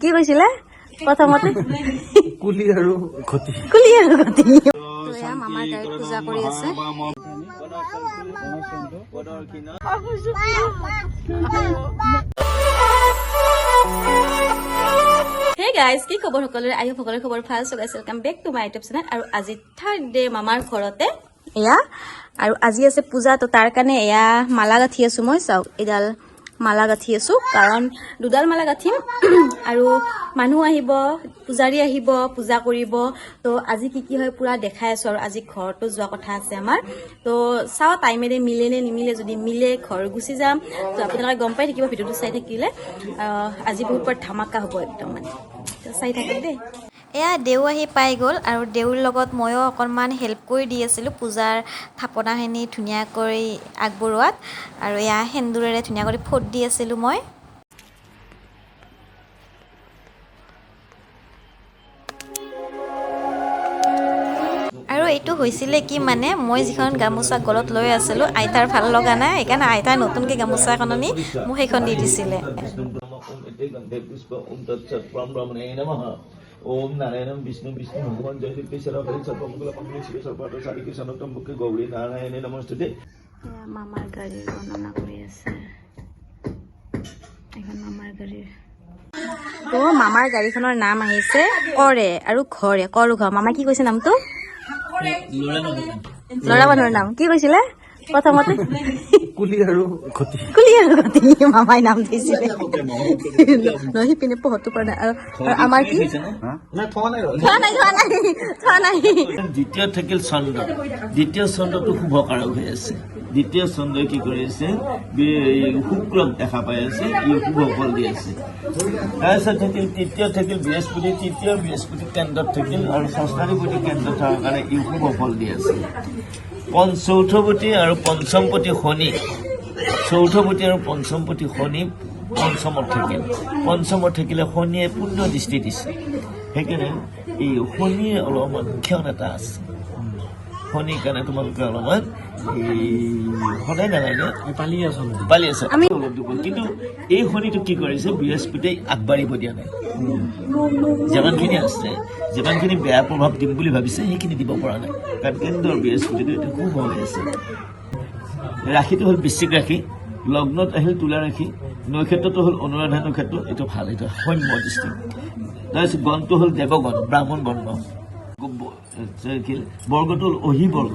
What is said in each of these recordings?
কি কৈছিলে? প্ৰথমতে কুলি আৰু ঘটি। কুলি আৰু গতি মামাৰ গাড়ীত পূজা কৰি আছে। হে গাইজ কি খবৰ সকলোৰে? আয়ু সকলোৰে খবৰ ভালো চলাইছে welcome back to my YouTube channel আৰু আজি থাৰ্ড ডে মামাৰ ঘৰতে। এয়া আৰু আজি আছে পূজা তো তাৰ কাৰণে এয়া মালা গাঁঠি আছো মই। চাওক এডাল মালা গাঁঠি আছো কাৰণ দুডাল মালা গাঁঠিম আৰু মানুহ আহিব পূজাৰী আহিব পূজা কৰিব। তো আজি কি কি হয় পুৰা দেখাই আছো আৰু আজি ঘৰতো যোৱা কথা আছে আমাৰ। তো চাওঁ টাইমেৰে মিলে নে নিমিলে যদি মিলে ঘৰ গুচি যাম। তো আপোনালোকে গম পাই থাকিব ভিডিঅ'টো চাই থাকিলে। আজি বহুত বৰ ধামাকা হ'ব একদম মানে। চাই থাকক দেই। এয়া দেউ আহি পাই গ'ল আৰু দেউৰ লগত ময়ো অকণমান হেল্প কৰি দি আছিলোঁ পূজাৰ থাপনাখিনি ধুনীয়াকৈ আগবঢ়োৱাত। আৰু এয়া সেন্দুৰেৰে ধুনীয়া কৰি ফোট দি আছিলোঁ মই। আৰু এইটো হৈছিলে কি মানে মই যিখন গামোচা গলত লৈ আছিলোঁ আইতাৰ ভাল লগা নাই সেইকাৰণে আইতাই নতুনকৈ গামোচা এখন আনি মোক সেইখন দি দিছিলে। ओम तत्सत् परम ब्रह्मणे नमः ओम नारायणं विष्णु विष्णु भगवान जय श्री कृष्ण हरे सर्वमंगल मंगल शिव सर्वार्थ साधिके सनतम मुखे गौरी नारायणे नमस्ते এয়া মামাৰ গাড়ীৰ বৰ্ণনা কৰি আছে এখন মামাৰ গাড়ীৰ তো মামাৰ গাড়ীখনৰ নাম আহিছে কৰে আৰু ঘৰে কৰো ঘৰ মামাই কি কৈছে নামটো ল'ৰা মানুহৰ নাম কি কৈছিলে প্ৰথমতে কুলি আৰু ঘটি কুলি গতি মামাই নাম দিছিলে সিপিনে পহৰটো পৰা নাই আৰু আৰু কি? নাই থোৱা নাই থোৱা নাই থোৱা নাই থোৱা নাই। দ্বিতীয় থাকিল চন্দ্ৰ দ্বিতীয় চন্দ্ৰটো শুভকাৰক হৈ আছে। দ্বিতীয় চন্দ্ৰই কি কৰি আছে? শুক্ৰক দেখা পাই আছে ই শুভ ফল দি আছে। তাৰপিছত থাকিল তৃতীয় থাকিল বৃহস্পতি তৃতীয় বৃহস্পতি কেন্দ্ৰত থাকিল আৰু ষষ্ঠাধিপতি কেন্দ্ৰত থকাৰ কাৰণে ই শুভ ফল দি আছে। পঞ্চ চৌথপতি আৰু পঞ্চমপতি শনি। চৌথপতি আৰু পঞ্চমপতি শনি পঞ্চমত থাকিল। পঞ্চমত থাকিলে শনিয়ে পুণ্য দৃষ্টি দিছে। সেইকাৰণে এই শনিৰ অলপমান ক্ষণ এটা আছে। শনিৰ কাৰণে তোমালোকে অলপমান সদায় নালাগে। পালি আছো পালি আছে। অলপ কিন্তু এই শনিটো কি কৰিছে বৃহস্পতিয়ে আগবাঢ়িব দিয়া নাই। যিমানখিনি আছে যিমানখিনি বেয়া প্ৰভাৱ দিম বুলি ভাবিছে সেইখিনি দিব পৰা নাই। কাৰণ কেন্দ্ৰৰ বৃহস্পতিটো এইটো খুব হৈ আছে ৰাশিটো হ'ল বৃশ্চিক ৰাশি লগ্নত আহিল তুলা ৰাশি নক্ষত্ৰটো হ'ল অনুৰাধা নক্ষত্ৰ এইটো ভালো এইটো সৌম্য দৃষ্টি। তাৰপিছত গণটো হ'ল দেৱগণ ব্ৰাহ্মণ বৰ্ণ। বৰ্গটো হ'ল অহি বৰ্গ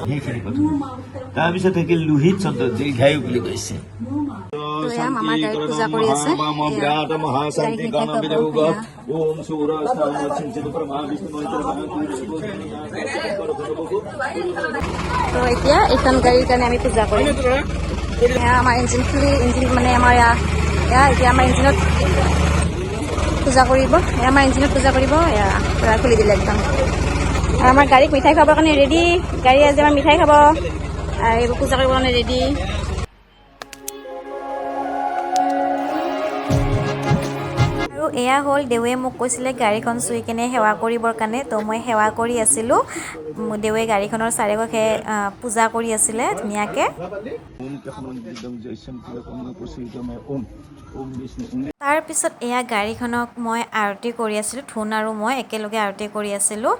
সেইখিনি কথা তাৰপিছত থাকিল লোহিত চন্দ্ৰ দীৰ্ঘায়ু বুলি কৈছে। পূজা কৰি আছে। এয়া গাড়ীত মিঠাই খুৱাব, এয়া। ওম সূৰ্য তো এতিয়া এইখন গাড়ীৰ কাৰণে আমি পূজা কৰিম। এয়া আমাৰ ইঞ্জিন খুলি ইঞ্জিন মানে আমাৰ এয়া এয়া এতিয়া আমাৰ ইঞ্জিনত পূজা কৰিব। এয়া আমাৰ ইঞ্জিনত পূজা কৰিব। এয়া খুলি দিলে একদম। আৰু আমাৰ গাড়ীক মিঠাই খাবৰ কাৰণে ৰেডি গাড়ী আজি আমাৰ মিঠাই খাব। আৰু এইবোৰ পূজা কৰিবৰ কাৰণে ৰেডি এয়া হ'ল দেৱে মোক কৈছিলে গাড়ীখন চুই কেনে সেৱা কৰিবৰ কাৰণে। তো মই সেৱা কৰি আছিলোঁ। দেৱে গাড়ীখনৰ চাৰিওকাষে আহ, পূজা কৰি আছিলে ধুনীয়াকৈ। তাৰপিছত এয়া গাড়ীখনক মই আৰতি কৰি আছিলোঁ ধুন আৰু মই একেলগে আৰতি কৰি আছিলোঁ।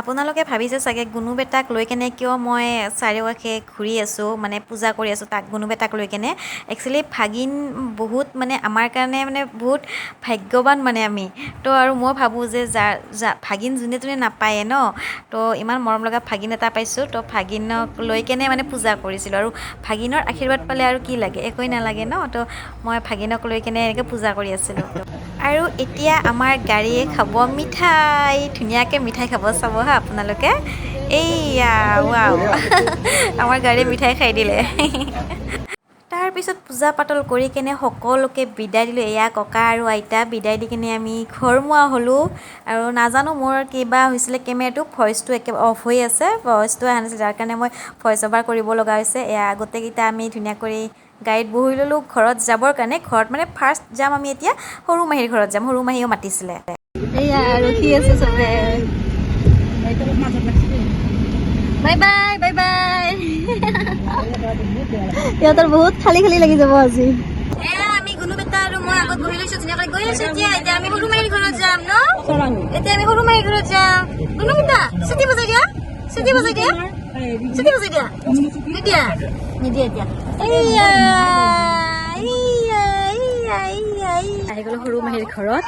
আপোনালোকে ভাবিছে চাগে গুণু বেটাক লৈ কেনে কিয় মই চাৰিওকাষে ঘূৰি আছোঁ মানে পূজা কৰি আছোঁ তাক গুণু বেটাক লৈ কেনে? একচুৱেলি ভাগিন বহুত মানে আমাৰ কাৰণে মানে বহুত ভাগ্যৱান মানে আমি। তো আৰু মই ভাবোঁ যে যাৰ যা ভাগিন যোনে যোনে নাপায়ে ন? তো ইমান মৰম লগা ভাগিন এটা পাইছোঁ তো ভাগিনক লৈ কেনে মানে পূজা কৰিছিলোঁ। আৰু ভাগিনৰ আশীৰ্বাদ পালে আৰু কি লাগে? একোৱেই নালাগে ন? তো মই ভাগিনক লৈ কেনে এনেকৈ পূজা কৰি আছিলোঁ। আৰু এতিয়া আমাৰ গাড়ীয়ে খাব মিঠাই ধুনীয়াকৈ মিঠাই খাব চাব হা আপোনালোকে। এইয়া ৱাও আমাৰ গাড়ীয়ে মিঠাই খাই দিলে। তাৰ পিছত পূজা পাতল কৰি কেনে সকলোকে বিদায় দিলোঁ এয়া ককা আৰু আইতা বিদায় দি কিনে আমি ঘৰমুৱা হ'লোঁ। আৰু নাজানো মোৰ কিবা হৈছিলে কেমেৰাটো ভইচটো একেবাৰে অফ হৈ আছে ভইচটো অহা নাছিল যাৰ কাৰণে মই ভইচ অভাৰ কৰিব লগা হৈছে। এয়া গোটেইকেইটা আমি ধুনীয়া কৰি গাড়ীত বহি ল'লোঁ ঘৰত যাবৰ কাৰণে ঘৰত মানে ফাৰ্ষ্ট যাম আমি এতিয়া সৰু মাহীৰ ঘৰত যাম সৰু মাহীও মাতিছিলে। এয়া ৰখি আছে চবে? Bye bye bye bye. সিহঁতৰ বহুত খালী খালী লাগি যাব আজি। আমি গুণু বেটা আৰু মই আগত বহি লৈছো ধুনীয়াকৈ গৈ আছো এতিয়া এতিয়া আমি সৰু মাহীৰ ঘৰত যাম ন? এতিয়া আমি সৰু মাহীৰ ঘৰত যাম। গুণু বেটা চিটি বজাই দিয়া চিটি বজাই দিয়া চিটি বজাই দিয়া। নিদিয়া নিদিয়া এতিয়া। সৰু মাহীৰ ঘৰত।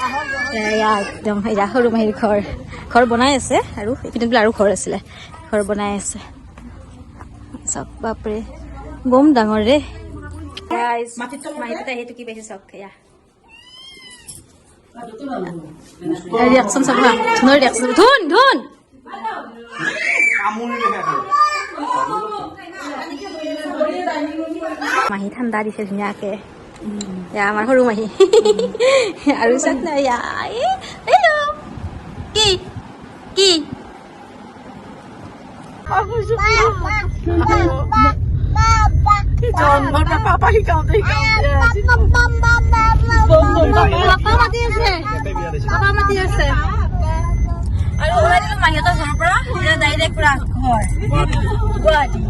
একদম সৰু মাহীৰ ঘৰ ঘৰ বনাই আছে আৰু এইপিনে বোলে আৰু ঘৰ আছিলে ঘৰ বনাই আছে। চাওক বাপৰে বম ডাঙৰ কি পাইছে চাওক এয়া। ৰিয়াকশ্যন চাব হা ধুনৰ ৰিয়াকশ্যন ধুন ধুন। মাহী ঠাণ্ডা দিছে ধুনীয়াকে এয়া আমাৰ সৰু মাহী আৰু চাওক না এয়া এই, হেল্ল' কি কি আৰু ওলাই দিলো মাহীহঁতৰ ঘৰৰ পৰা ডাইৰেক্ট পুৰা ঘৰ গুৱাহাটী